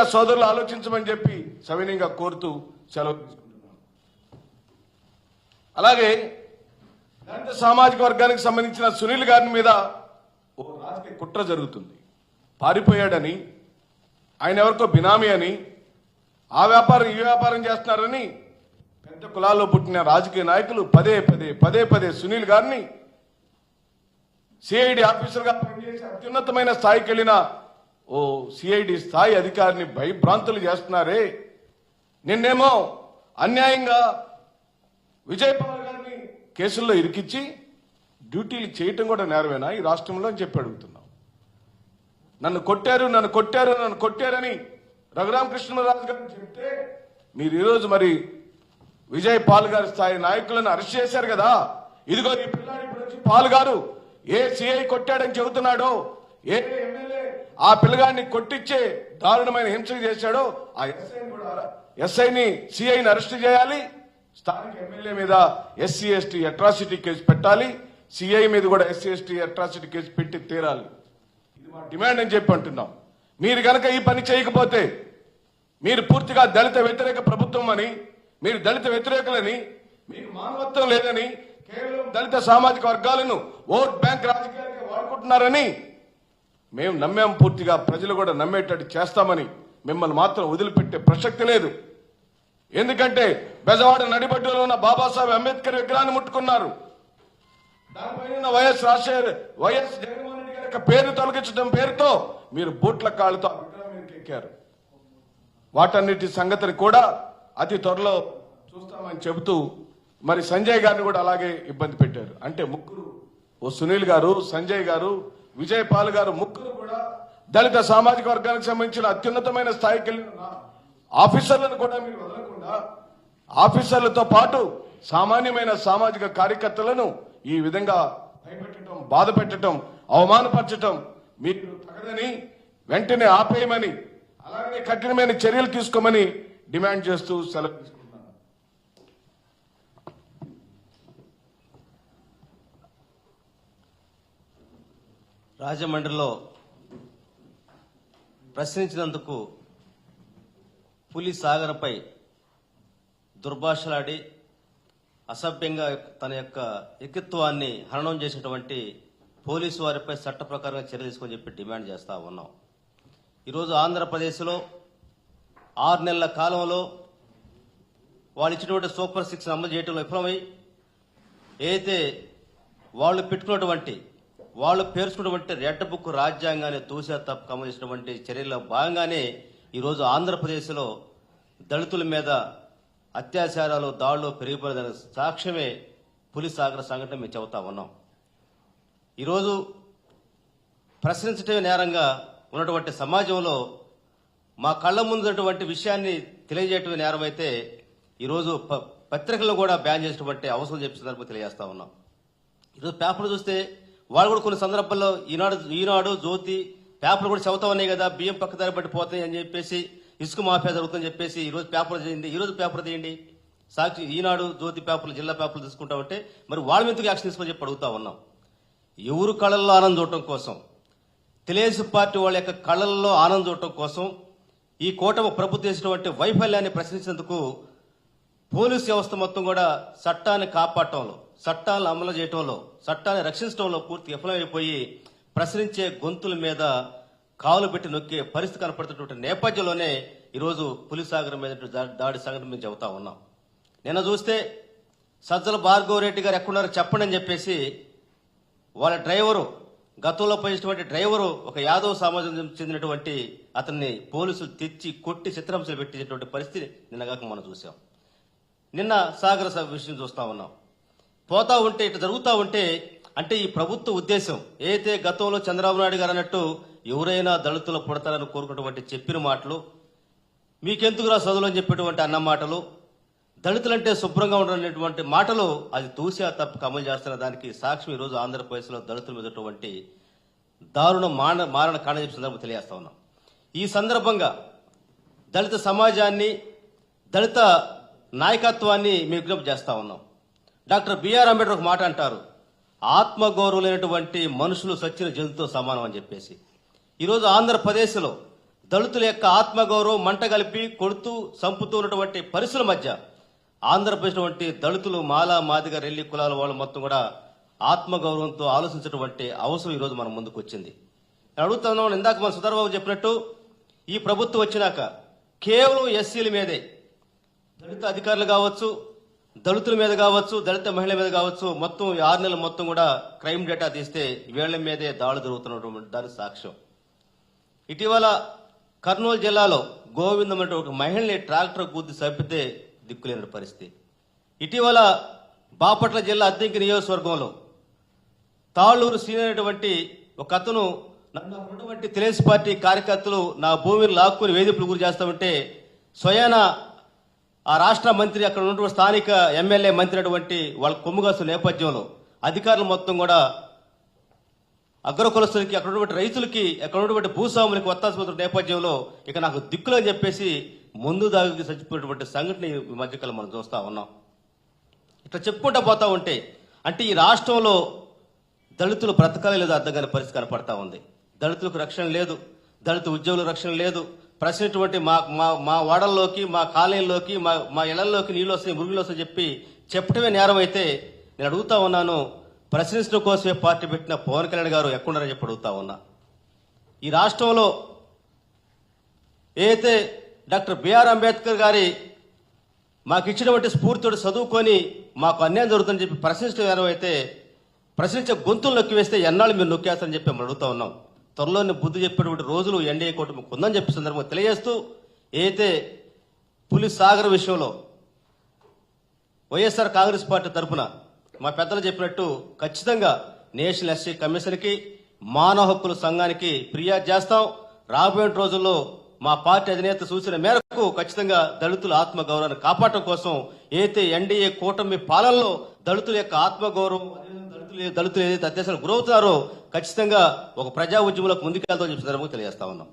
ఆ సోదరులు ఆలోచించమని చెప్పి సవినీయంగా కోరుతూ సెలవు తీసుకుంటున్నాను. అలాగే దళిత సామాజిక వర్గానికి సంబంధించిన సునీల్ గారి మీద ఓ రాజకీయ కుట్ర జరుగుతుంది. పారిపోయాడని ఆయన ఎవరికో బినామీ అని ఆ వ్యాపారం ఈ వ్యాపారం చేస్తున్నారని పెద్ద కులాల్లో పుట్టిన రాజకీయ నాయకులు పదే పదే పదే పదే సునీల్ గారిని సిఐడి ఆఫీసర్గా పనిచేసి అత్యున్నతమైన స్థాయికి వెళ్ళిన ఓ సిఐడి స్థాయి అధికారిని భయభ్రాంతులు చేస్తున్నారే? నిన్నేమో అన్యాయంగా విజయ్ పవర్ గారిని కేసుల్లో ఇరికిచ్చి డ్యూటీలు చేయటం కూడా నేరవేనా ఈ రాష్ట్రంలో అని చెప్పి అడుగుతున్నాం నన్ను కొట్టారు నన్ను కొట్టారు నన్ను కొట్టారని రఘురామకృష్ణరాజు గారు చెప్తే మీరు ఈరోజు మరి విజయ్ పాల్ గారి స్థాయి నాయకులను అరెస్ట్ చేశారు కదా? ఇదిగో ఈ పిల్లాడి ఇప్పుడు వచ్చి పాల్ గారు ఏ సిఐ కొట్టాడని చెబుతున్నాడో ఏ ఆ పిల్లగాడిని కొట్టించే దారుణమైన హింస చేశాడో ఆ ఎస్ఐని కూడా ఎస్ఐని సిఐని అరెస్ట్ చేయాలి. స్థానిక ఎమ్మెల్యే మీద ఎస్సీ ఎస్టీ అట్రాసిటీ కేసు పెట్టాలి. సిఐ మీద కూడా ఎస్సీ ఎస్టీ అట్రాసిటీ కేసు పెట్టి తీరాలి. ఇది మా డిమాండ్ అని చెప్పి అంటున్నాం. మీరు కనుక ఈ పని చేయకపోతే మీరు పూర్తిగా దళిత వ్యతిరేక ప్రభుత్వం అని మీరు దళిత వ్యతిరేకులని మీకు మానవత్వం లేదని కేవలం దళిత సామాజిక వర్గాలను ఓట్ బ్యాంక్ రాజకీయాలకు వాడుకుంటున్నారని మేము నమ్మాం పూర్తిగా ప్రజలు కూడా నమ్మేటట్టు చేస్తామని మిమ్మల్ని మాత్రం వదిలిపెట్టే ప్రసక్తి లేదు. ఎందుకంటే బెజవాడ నడిబడ్డులో ఉన్న బాబాసాహెబ్ అంబేద్కర్ విగ్రహాన్ని ముట్టుకున్నారు. దానిపైన వైఎస్ రాజశేఖర్ వైఎస్ జగన్మోహన్ రెడ్డి గారి పేరు తొలగించడం పేరుతో మీరు బూట్ల కాళ్ళతో ఎక్కారు. వాటన్నిటి సంగతిని కూడా అతి త్వరలో చూస్తామని చెబుతూ మరి సంజయ్ గారిని కూడా అలాగే ఇబ్బంది పెట్టారు. అంటే ముగ్గురు ఓ సునీల్ గారు సంజయ్ గారు విజయ్ పాల్ గారు ముగ్గురు కూడా దళిత సామాజిక వర్గానికి సంబంధించిన అత్యున్నతమైన స్థాయికి వెళ్ళిన ఆఫీసర్లను కూడా మీరు వదలకుండా ఆఫీసర్లతో పాటు సామాన్యమైన సామాజిక కార్యకర్తలను ఈ విధంగా భయపెట్టడం బాధ పెట్టడం అవమానపరచడం మీరు తగదని వెంటనే ఆపేయమని అలాగే కఠినమైన చర్యలు తీసుకోమని డిమాండ్ చేస్తూ సెలవు తీసుకుంటున్నాను రాజమండ్రిలో ప్రశ్నించినందుకు పులి సాగర్పై దుర్భాషలాడి అసభ్యంగా తన యొక్క వ్యక్తిత్వాన్ని హరణం చేసినటువంటి పోలీసు వారిపై చట్ట ప్రకారంగా చర్య తీసుకొని చెప్పి డిమాండ్ చేస్తా ఉన్నాం. ఈరోజు ఆంధ్రప్రదేశ్లో ఆరు నెలల కాలంలో వాళ్ళు ఇచ్చినటువంటి సూపర్ సిక్స్ అమలు చేయడంలో విఫలమై ఏదైతే వాళ్ళు పెట్టుకున్నటువంటి వాళ్ళు పేర్చుకున్నటువంటి రెడ్ బుక్ రాజ్యాంగాన్ని తూసా తప్ప కమలిసినటువంటి చర్యల్లో భాగంగానే ఈరోజు ఆంధ్రప్రదేశ్లో దళితుల మీద అత్యాచారాలు దాడులు పెరిగిపోయిన సాక్ష్యమే పులి సాగర సంఘటన మేము చెబుతా ఉన్నాం. ఈరోజు ప్రశ్నించటమే నేరంగా ఉన్నటువంటి సమాజంలో మా కళ్ళ ముందున్నటువంటి విషయాన్ని తెలియజేయటమే నేరం అయితే ఈరోజు ప- పత్రికలు కూడా బ్యాన్ చేసినటువంటి అవసరం చెప్పిన సందర్భంగా తెలియజేస్తా ఉన్నాం. ఈరోజు పేపర్ చూస్తే వాళ్ళు కూడా కొన్ని సందర్భాల్లో ఈనాడు ఈనాడు జ్యోతి పేపర్లు కూడా చదువుతా ఉన్నాయి కదా బియ్యం పక్క దారి బట్టి అని చెప్పేసి ఇసుక మాఫియా జరుగుతుందని చెప్పేసి ఈరోజు పేపర్ చేయండి ఈరోజు పేపర్ తీయండి. సాక్షి ఈనాడు జ్యోతి పేపర్లు జిల్లా పేపర్లు తీసుకుంటా ఉంటే మరి వాళ్ళ మీదకి యాక్షన్ తీసుకొని చెప్పి అడుగుతా ఉన్నాం. ఎవరు కళల్లో ఆనందం చూడటం కోసం తెలుగుదేశం పార్టీ వాళ్ళ యొక్క కళల్లో ఆనందం చూడటం కోసం ఈ కూటమి ప్రభుత్వం చేసినటువంటి వైఫల్యాన్ని ప్రశ్నించేందుకు పోలీస్ వ్యవస్థ మొత్తం కూడా చట్టాన్ని కాపాడటంలో చట్టాలను అమలు చేయటంలో చట్టాన్ని రక్షించడంలో పూర్తి విఫలమైపోయి ప్రశ్నించే గొంతుల మీద కాలు పెట్టి నొక్కే పరిస్థితి కనపడుతున్నటువంటి నేపథ్యంలోనే ఈరోజు పులిసాగర్ మీద దాడి సంఘటన మేము చెబుతా ఉన్నాం. నిన్న చూస్తే సజ్జల భార్గవ రెడ్డి గారు ఎక్కడున్నారో చెప్పండి అని చెప్పేసి వాళ్ళ డ్రైవరు గతంలో పనిచేసినటువంటి డ్రైవరు ఒక యాదవ్ సమాజం చెందినటువంటి అతన్ని పోలీసులు తెచ్చి కొట్టి చిత్రహింసలు పెట్టినటువంటి పరిస్థితి నిన్నగాక మనం చూసాం. నిన్న సాగర సభ విషయం చూస్తా ఉన్నాం. పోతా ఉంటే ఇటు జరుగుతూ ఉంటే అంటే ఈ ప్రభుత్వ ఉద్దేశం ఏదైతే గతంలో చంద్రబాబు నాయుడు గారు అన్నట్టు ఎవరైనా దళితులు పుడతారని కోరుకున్నటువంటి చెప్పిన మాటలు మీకెందుకురా చదువులు అని చెప్పేటువంటి అన్న మాటలు దళితులంటే శుభ్రంగా ఉండనటువంటి మాటలు అది దూసా తప్పక అమలు చేస్తున్న దానికి సాక్ష్యం ఈరోజు ఆంధ్రప్రదేశ్లో దళితుల మీదటువంటి దారుణ మాన మారణ కాణ చెప్పి సందర్భం తెలియజేస్తా ఉన్నాం. ఈ సందర్భంగా దళిత సమాజాన్ని దళిత నాయకత్వాన్ని మేము విజ్ఞప్తి చేస్తా ఉన్నాం. డాక్టర్ బిఆర్ అంబేద్కర్ ఒక మాట అంటారు. ఆత్మగౌరవం లేనటువంటి మనుషులు సచ్చిన జంతువుతో సమానం అని చెప్పేసి. ఈరోజు ఆంధ్రప్రదేశ్లో దళితుల యొక్క ఆత్మగౌరవం మంట కలిపి కొడుతూ చంపుతూ ఉన్నటువంటి పరిస్థితుల మధ్య ఆంధ్రప్రదేశ్ వంటి దళితులు మాలా మాదిగ రెల్లి కులాల వాళ్ళు మొత్తం కూడా ఆత్మగౌరవంతో ఆలోచించినటువంటి అవసరం ఈరోజు మన ముందుకు వచ్చింది. అడుగుతున్నాం ఇందాక మన సుధర్బాబు చెప్పినట్టు ఈ ప్రభుత్వం వచ్చినాక కేవలం ఎస్సీల మీదే దళిత అధికారులు కావచ్చు దళితుల మీద కావచ్చు దళిత మహిళల మీద కావచ్చు మొత్తం ఆరు నెలలు మొత్తం కూడా క్రైమ్ డేటా తీస్తే వీళ్ళ మీదే దాడులు జరుగుతున్నటువంటి దాని సాక్ష్యం. ఇటీవల కర్నూలు జిల్లాలో గోవిందం అంటే ఒక మహిళని ట్రాక్టర్ గుద్ది చంపితే దిక్కులేని పరిస్థితి. ఇటీవల బాపట్ల జిల్లా అద్దెంకి నియోజకవర్గంలో తాళ్ళూరు సీనియర్ అయినటువంటి ఒక అతను నన్ను ఉన్నటువంటి తెలుగు పార్టీ కార్యకర్తలు నా భూమిని లాక్కుని వేధింపులు గురి చేస్తామంటే స్వయాన ఆ రాష్ట్ర మంత్రి అక్కడ ఉన్నటువంటి స్థానిక ఎమ్మెల్యే మంత్రి అటువంటి వాళ్ళ కొమ్ముగాసు నేపథ్యంలో అధికారులు మొత్తం కూడా అగ్రకులస్తులకి అక్కడ ఉన్నటువంటి రైతులకి అక్కడ ఉన్నటువంటి భూస్వాములకి ఒత్తాసుపత్రి నేపథ్యంలో ఇక నాకు దిక్కులు అని చెప్పేసి ముందు దాగి చచ్చిపోయినటువంటి సంఘటన ఈ మధ్యకాలం మనం చూస్తూ ఉన్నాం. ఇట్లా చెప్పుకుంటూ పోతా ఉంటే అంటే ఈ రాష్ట్రంలో దళితులు బ్రతకాలి లేదు అర్థం కాని పరిస్థితి కనపడతా ఉంది. దళితులకు రక్షణ లేదు దళిత ఉద్యోగులకు రక్షణ లేదు ప్రశ్నటువంటి మా మా మా వాడల్లోకి మా కాలనీలోకి మా మా ఇళ్ళలోకి నీళ్ళు వస్తాయి మురుగులు వస్తాయి చెప్పి చెప్పడమే నేరం అయితే నేను అడుగుతా ఉన్నాను. ప్రశ్నించడం కోసమే పార్టీ పెట్టిన పవన్ కళ్యాణ్ గారు ఎక్కడున్నారని చెప్పి అడుగుతా ఉన్నా. ఈ రాష్ట్రంలో ఏదైతే డాక్టర్ బిఆర్ అంబేద్కర్ గారి మాకు ఇచ్చినటువంటి స్ఫూర్తితో చదువుకొని మాకు అన్యాయం జరుగుతుందని చెప్పి ప్రశ్నించడం అయితే ప్రశ్నించే గొంతులు నొక్కి వేస్తే ఎన్నాళ్ళు మీరు నొక్కేస్తారని చెప్పి మేము అడుగుతా ఉన్నాం. త్వరలోనే బుద్ధి చెప్పేటువంటి రోజులు ఎన్డీఏ కూటమి ఉందని చెప్పి సందర్భంగా తెలియజేస్తూ ఏదైతే పులి సాగర్ విషయంలో వైఎస్ఆర్ కాంగ్రెస్ పార్టీ తరఫున మా పెద్దలు చెప్పినట్టు ఖచ్చితంగా నేషనల్ ఎస్సీ కమిషన్కి మానవ హక్కుల సంఘానికి ఫిర్యాదు చేస్తాం. రాబోయే రోజుల్లో మా పార్టీ అధినేత సూచన మేరకు ఖచ్చితంగా దళితుల ఆత్మగౌరవాన్ని కాపాడటం కోసం ఏదైతే ఎన్డీఏ కూటమి పాలనలో దళితుల యొక్క ఆత్మగౌరవం దళితులు దళితులు ఏదైతే అత్యాసాలు గురవుతున్నారో ఖచ్చితంగా ఒక ప్రజా ఉద్యమంలోకి ముందుకెళ్తామని చెప్పి సందర్భంగా తెలియజేస్తా ఉన్నాం.